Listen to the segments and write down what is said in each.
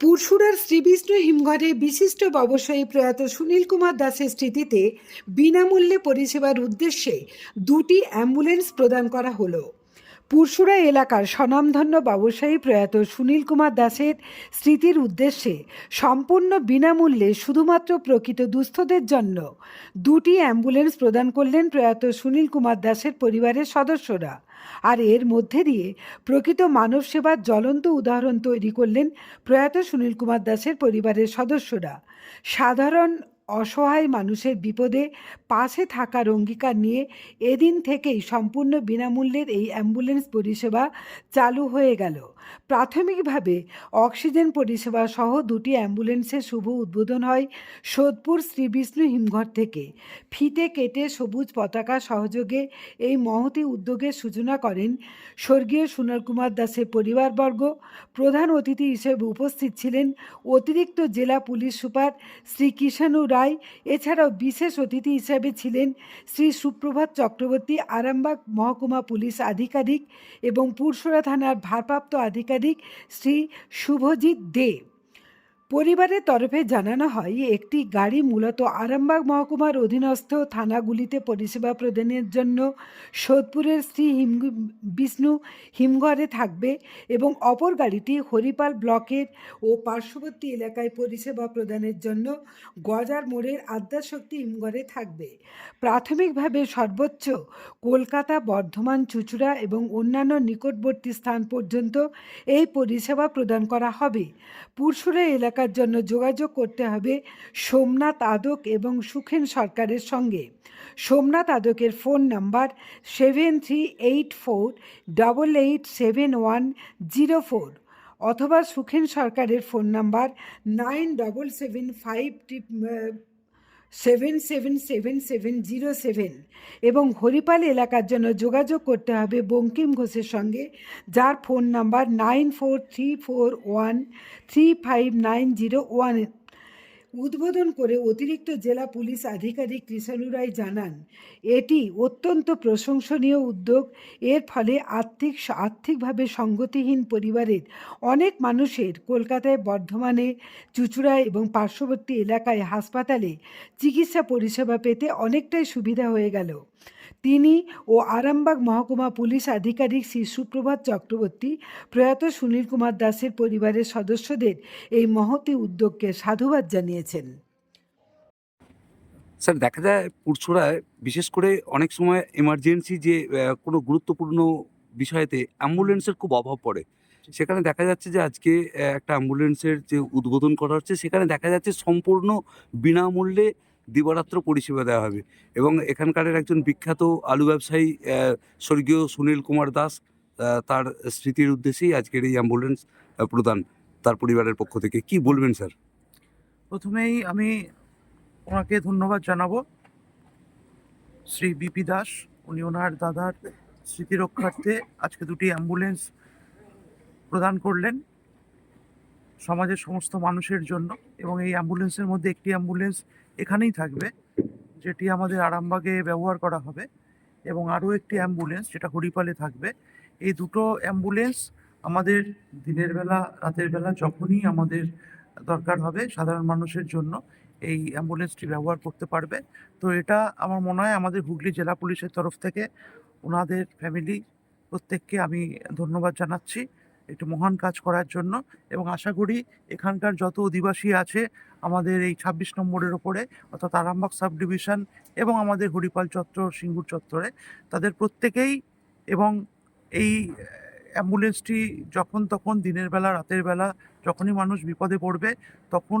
পুরসুরার শ্রীবিষ্ণু হিমঘরে বিশিষ্ট ব্যবসায়ী প্রয়াত সুনীল কুমার দাসের স্মৃতিতে বিনামূল্যে পরিষেবার উদ্দেশ্যে দুটি অ্যাম্বুলেন্স প্রদান করা হলো। পুরসুরা এলাকার স্বনামধন্য ব্যবসায়ী প্রয়াত সুনীল কুমার দাসের স্মৃতির উদ্দেশ্যে সম্পূর্ণ বিনামূল্যে শুধুমাত্র প্রকৃত দুস্থদের জন্য দুটি অ্যাম্বুলেন্স প্রদান করলেন প্রয়াত সুনীল কুমার দাসের পরিবারের সদস্যরা। আর এর মধ্যে দিয়ে প্রকৃত মানব সেবার জ্বলন্ত উদাহরণ তৈরি করলেন প্রয়াত সুনীল কুমার দাসের পরিবারের সদস্যরা। সাধারণ অসহায় মানুষের বিপদে পাশে থাকার অঙ্গীকার নিয়ে এদিন থেকেই সম্পূর্ণ বিনামূল্যের এই অ্যাম্বুলেন্স পরিষেবা চালু হয়ে গেল। প্রাথমিকভাবে অক্সিজেন পরিষেবা সহ দুটি অ্যাম্বুলেন্সের শুভ উদ্বোধন হয় সোদপুর শ্রী বিষ্ণু হিমঘর থেকে। ফিতে কেটে সবুজ পতাকা সহযোগে এই মহতি উদ্যোগের সূচনা করেন স্বর্গীয় সুনীল কুমার দাসের পরিবারবর্গ। প্রধান অতিথি হিসেবে উপস্থিত ছিলেন অতিরিক্ত জেলা পুলিশ সুপার শ্রী কিষাণু রায়, এছাড়াও বিশেষ অতিথি হিসেবে ছিলেন শ্রী সুপ্রভাত চক্রবর্তী, আরামবাগ মহকুমা পুলিশ আধিকারিক এবং পুরসরা থানার ভারপ্রাপ্ত আধিকারিক শ্রী শুভজিৎ দে। পরিবারের তরফে জানানো হয়, একটি গাড়ি মূলত আরামবাগ মহকুমার অধীনস্থ থানাগুলিতে পরিষেবা প্রদানের জন্য সোদপুরের শ্রী হিম, বিষ্ণু হিমঘরে থাকবে এবং অপর গাড়িটি হরিপাল ব্লকের ও পার্শ্ববর্তী এলাকায় পরিষেবা প্রদানের জন্য গজার মোড়ের আদ্যাশক্তি হিমঘরে থাকবে। প্রাথমিকভাবে সর্বোচ্চ কলকাতা, বর্ধমান, চুচুড়া এবং অন্যান্য নিকটবর্তী স্থান পর্যন্ত এই পরিষেবা প্রদান করা হবে। পুরসুরা এলাকার জন্য যোগাযোগ করতে হবে সোমনাথ আদক এবং সুখেন সরকারের সঙ্গে। Somnath আদকের phone number seven three eight four double eight seven one zero four অথবা সুখেন সরকারের phone number nine double seven five seven seven seven seven zero seven এবং হরিপাল এলাকার জন্য যোগাযোগ করতে হবে বঙ্কিম ঘোষের সঙ্গে, যার phone number nine four three four one three five nine zero one উদ্বোধন করে অতিরিক্ত জেলা পুলিশ আধিকারিক কৃষাণু রায় জানান, এটি অত্যন্ত প্রশংসনীয় উদ্যোগ। এর ফলে আর্থিক আর্থিকভাবে সঙ্গতিহীন পরিবারের অনেক মানুষের কলকাতায় বর্ধমানে, চুচুড়ায় এবং পার্শ্ববর্তী এলাকায় হাসপাতালে চিকিৎসা পরিষেবা পেতে অনেকটাই সুবিধা হয়ে গেল। তিনি ও আরামবাগ মহকুমা পুলিশ আধিকারিক শ্রী সুপ্রভাত চক্রবর্তী প্রয়াত সুনীল কুমার দাসের পরিবারের সদস্যদের এই মহতি উদ্যোগকে সাধুবাদ জানিয়েছেন। স্যার দেখা যায় পুরসুরায় বিশেষ করে অনেক সময় এমার্জেন্সি যে কোনো গুরুত্বপূর্ণ বিষয়েতে অ্যাম্বুলেন্সের খুব অভাব পড়ে। সেখানে দেখা যাচ্ছে যে আজকে একটা অ্যাম্বুলেন্সের যে উদ্বোধন করা হচ্ছে সেখানে দেখা যাচ্ছে সম্পূর্ণ বিনামূল্যে দিবারাত্র পরিষেবা দেওয়া হবে। এবং এখানকার একজন বিখ্যাত আলু ব্যবসায়ী স্বর্গীয় সুনীল কুমার দাস তার স্মৃতির উদ্দেশ্যেই আজকের এই অ্যাম্বুলেন্স প্রদান তার পরিবারের পক্ষ থেকে। কি বলবেন, স্যার? প্রথমেই আমি ওনাকে ধন্যবাদ জানাব। শ্রী বিপি দাস, উনি ওনার দাদার স্মৃতি রক্ষার্থে আজকে দুটি অ্যাম্বুলেন্স প্রদান করলেন। সমাজের সমস্ত মানুষের জন্য এবং এই অ্যাম্বুলেন্সের মধ্যে একটি অ্যাম্বুলেন্স এখানেই থাকবে, যেটি আমাদের আরামবাগে ব্যবহার করা হবে এবং আরও একটি অ্যাম্বুলেন্স যেটা হরিপালে থাকবে। এই দুটো অ্যাম্বুলেন্স আমাদের দিনের বেলা, রাতের বেলা যখনই আমাদের দরকার হবে সাধারণ মানুষের জন্য এই অ্যাম্বুলেন্সটি ব্যবহার করতে পারবে। তো এটা আমার মনে হয় আমাদের হুগলি জেলা পুলিশের তরফ থেকে ওনাদের ফ্যামিলি প্রত্যেককে আমি ধন্যবাদ জানাচ্ছি। একটু মহান কাজ করার জন্য এবং আশা করি এখানকার যত অধিবাসী আছে আমাদের এই ছাব্বিশ নম্বরের ওপরে, অর্থাৎ আরামবাগ সাব ডিভিশন এবং আমাদের হরিপাল চত্বর, সিঙ্গুর চত্বরে, তাদের প্রত্যেকেই এবং এই অ্যাম্বুলেন্সটি যখন তখন দিনের বেলা, রাতের বেলা যখনই মানুষ বিপদে পড়বে, তখন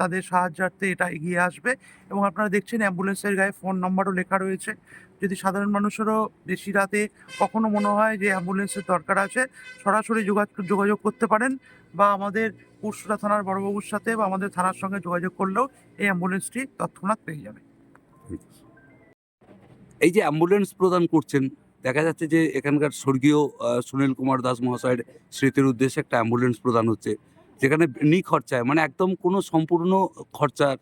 তাদের সাহায্যার্থে এটা এগিয়ে আসবে। এবং আপনারা দেখছেন অ্যাম্বুলেন্সের গায়ে ফোন নম্বরও লেখা রয়েছে। যদি সাধারণ মানুষেরও বেশি রাতে কখনো মনে হয় যে অ্যাম্বুলেন্সের দরকার আছে, সরাসরি যোগাযোগ করতে পারেন বা আমাদের পুরসুরা থানার বড়বাবুর সাথে বা আমাদের থানার সঙ্গে যোগাযোগ করলেও এই অ্যাম্বুলেন্সটি তৎক্ষণাৎ পেয়ে যাবে। এই যে অ্যাম্বুলেন্স প্রদান করছেন, দেখা যাচ্ছে যে এখানকার স্বর্গীয় সুনীল কুমার দাস মহাশয়ের স্মৃতির উদ্দেশ্যে একটা অ্যাম্বুলেন্স প্রদান হচ্ছে। যেখানে নিখরচায় মানে একদম কোনো সম্পূর্ণ খরচা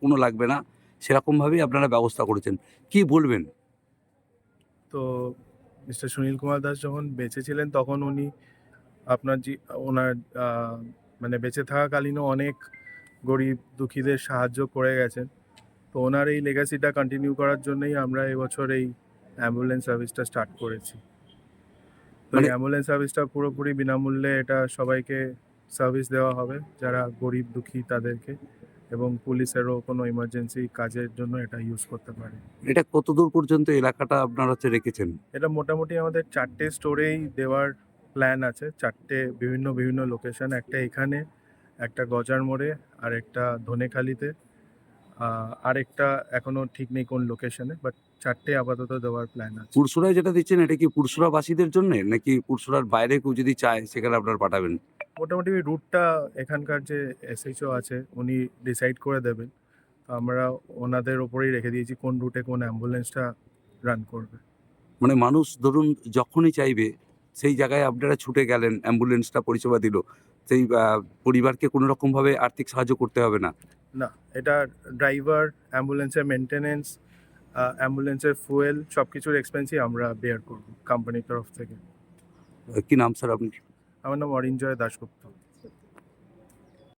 কোনো লাগবে না। সেরকমভাবেই আপনারা ব্যবস্থা করেছেন। কি বলবেন? তো মিস্টার সুনীল কুমার দাস যখন বেঁচে ছিলেন তখন উনি আপনার যে ওনার মানে বেঁচে থাকাকালীনও অনেক গরিব দুঃখীদের সাহায্য করে গেছেন। তো ওনার এই লেগাসিটা কন্টিনিউ করার জন্যই আমরা এবছর এই অ্যাম্বুলেন্স সার্ভিসটা স্টার্ট করেছি। তো এই মানে- অ্যাম্বুলেন্স সার্ভিসটা পুরোপুরি বিনামূল্যে এটা সবাইকে সার্ভিস দেওয়া হবে যারা গরিব দুঃখী তাদেরকে এবং পুলিশেরও কোনো ইমার্জেন্সি কাজের জন্য এটা ইউজ করতে পারে। এটা কতদূর পর্যন্ত এলাকাটা আপনারা হচ্ছে রেখেছেন? এটা মোটামুটি আমাদের চারটে স্টোরেই দেওয়ার প্ল্যান আছে চারটে বিভিন্ন বিভিন্ন লোকেশন একটা এখানে একটা গজার মোড়ে আর একটা ধনেখালিতে আহ, আর একটা এখনও ঠিক নেই কোন লোকেশনে বাট চারটে আপাতত দেওয়ার প্ল্যান আছে। পুরসুরায় যেটা দিচ্ছেন এটা কি পুরসুরাবাসীদের জন্য? নাকি পুরসুরার বাইরে কেউ যদি চায় সেখানে আপনারা পাঠাবেন? মোটামুটি রুটটা এখানকার যে এসএইচও আছে উনি ডিসাইড করে দেবেন। তো আমরা ওনাদের ওপরেই রেখে দিয়েছি কোন রুটে কোন অ্যাম্বুলেন্সটা রান করবে। মানে মানুষ ধরুন যখনই চাইবে সেই জায়গায় আপনারা ছুটে গেলেন অ্যাম্বুলেন্সটা পরিষেবা দিল সেই পরিবারকে কোনো রকমভাবে আর্থিক সাহায্য করতে হবে না? না এটা ড্রাইভার অ্যাম্বুলেন্সের মেনটেনেন্স অ্যাম্বুলেন্সের ফুয়েল সব কিছুর এক্সপেন্সই আমরা বেয়ার করব কোম্পানির তরফ থেকে। কি নাম স্যার আপনি আমার নাম অরিঞ্জয় দাশগুপ্ত।